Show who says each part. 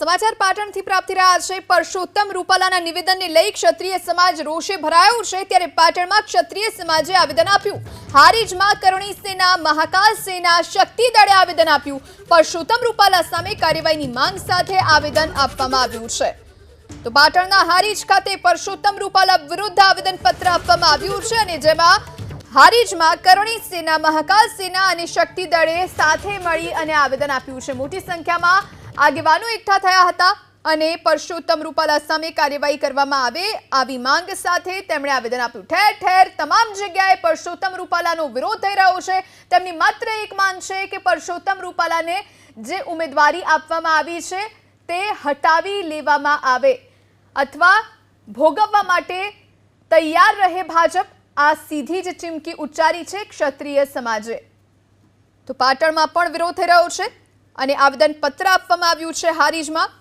Speaker 1: સમાચાર પાટણથી પ્રાપ્ત રહ્યા છે. પરસોત્તમ રૂપાલાના નિવેદનને લઈ ક્ષત્રિય સમાજ રોષે ભરાયો છે ત્યારે પાટણમાં ક્ષત્રિય સમાજે આવેદન આપ્યું. હારીજમાં કરુણી સેના, મહાકાલ સેના શક્તિ દળે આવેદન આપ્યું. પરસોત્તમ રૂપાલા સામે કાર્યવાહીની માંગ સાથે આવેદન આપવામાં આવ્યું છે. તો પાટણના હારીજ ખાતે પરસોત્તમ રૂપાલા વિરુદ્ધ આવેદનપત્ર આપવામાં આવ્યું છે અને જેમાં હારીજમાં કરણી સેના, મહાકાલ સેના અને શક્તિ દળે સાથે મળી અને આવેદન આપ્યું છે. મોટી સંખ્યામાં આગેવાનો એકઠા થયા હતા અને પરસોત્તમ રૂપાલા સામે કાર્યવાહી કરવામાં આવે આવી માંગ સાથે તેમણે આવેદન આપ્યું. ઠેર ઠેર તમામ જગ્યાએ પરસોત્તમ રૂપાલાનો વિરોધ થઈ રહ્યો છે. તેમની માત્ર એક માંગ છે કે પરસોત્તમ રૂપાલાને જે ઉમેદવારી આપવામાં આવી છે તે હટાવી લેવામાં આવે અથવા ભોગવવા માટે તૈયાર રહે ભાજપ આ સીધી જ ચીમકી ઉચ્ચારી છે ક્ષત્રિય સમાજે. તો પાટણમાં પણ વિરોધ થઈ રહ્યો છે અને આવેદન પત્ર આપવામાં આવ્યું છે હારીજમાં.